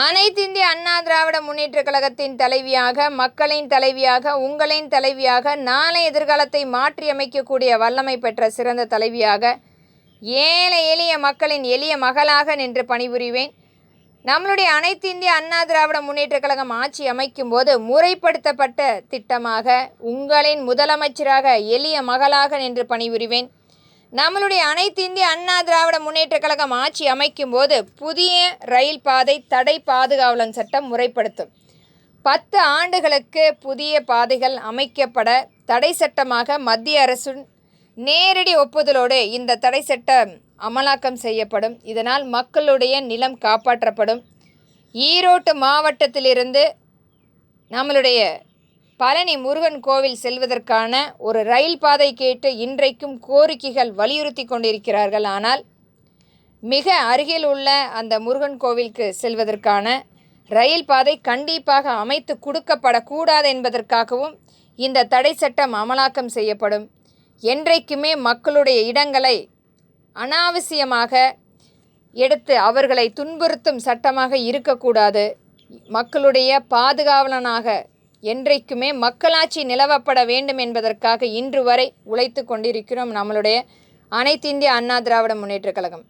அனைத்து இந்திய அண்ணா திராவிட முன்னேற்ற கழகத்தின் தலைவியாக மக்களின் தலைவியாக உங்களின் தலைவியாக நாளை எதிர்காலத்தை மாற்றியமைக்கக்கூடிய வல்லமை பெற்ற சிறந்த தலைவியாக ஏழை எளிய மக்களின் எளிய மகளாக நின்று பணிபுரிவேன். நம்மளுடைய அனைத்து இந்திய அண்ணா திராவிட முன்னேற்ற கழகம் ஆட்சி அமைக்கும் போது முறைப்படுத்தப்பட்ட திட்டமாக உங்களின் முதலமைச்சராக எளிய மகளாக நின்று பணிபுரிவேன். நம்மளுடைய அனைத்து இந்திய அண்ணா திராவிட முன்னேற்ற கழகம் ஆட்சி அமைக்கும் போது புதிய ரயில் பாதை தடை பாதுகாவலன் சட்டம் முறைப்படுத்தும். பத்து ஆண்டுகளுக்கு புதிய பாதைகள் அமைக்கப்பட தடை சட்டமாக மத்திய அரசின் நேரடி ஒப்புதலோடு இந்த தடை சட்டம் அமலாக்கம் செய்யப்படும். இதனால் மக்களுடைய நிலம் காப்பாற்றப்படும். ஈரோட்டு மாவட்டத்திலிருந்து நம்மளுடைய பழனி முருகன் கோவில் செல்வதற்கான ஒரு ரயில் பாதை கேட்டு இன்றைக்கும் கோரிக்கைகள் வலியுறுத்தி கொண்டிருக்கிறார்கள். ஆனால் மிக அருகில் உள்ள அந்த முருகன் கோவிலுக்கு செல்வதற்கான ரயில் பாதை கண்டிப்பாக அமைத்து கொடுக்கப்படக்கூடாது என்பதற்காகவும் இந்த தடை சட்டம் அமலாக்கம் செய்யப்படும். என்றைக்குமே மக்களுடைய இடங்களை அனாவசியமாக எடுத்து அவர்களை துன்புறுத்தும் சட்டமாக இருக்கக்கூடாது. மக்களுடைய பாதுகாவலனாக என்றைக்குமே மக்களாட்சி நிலவப்பட வேண்டும் என்பதற்காக இன்று வரை உழைத்து கொண்டிருக்கிறோம் நம்மளுடைய அனைத்து இந்திய அண்ணா திராவிட முன்னேற்றக் கழகம்.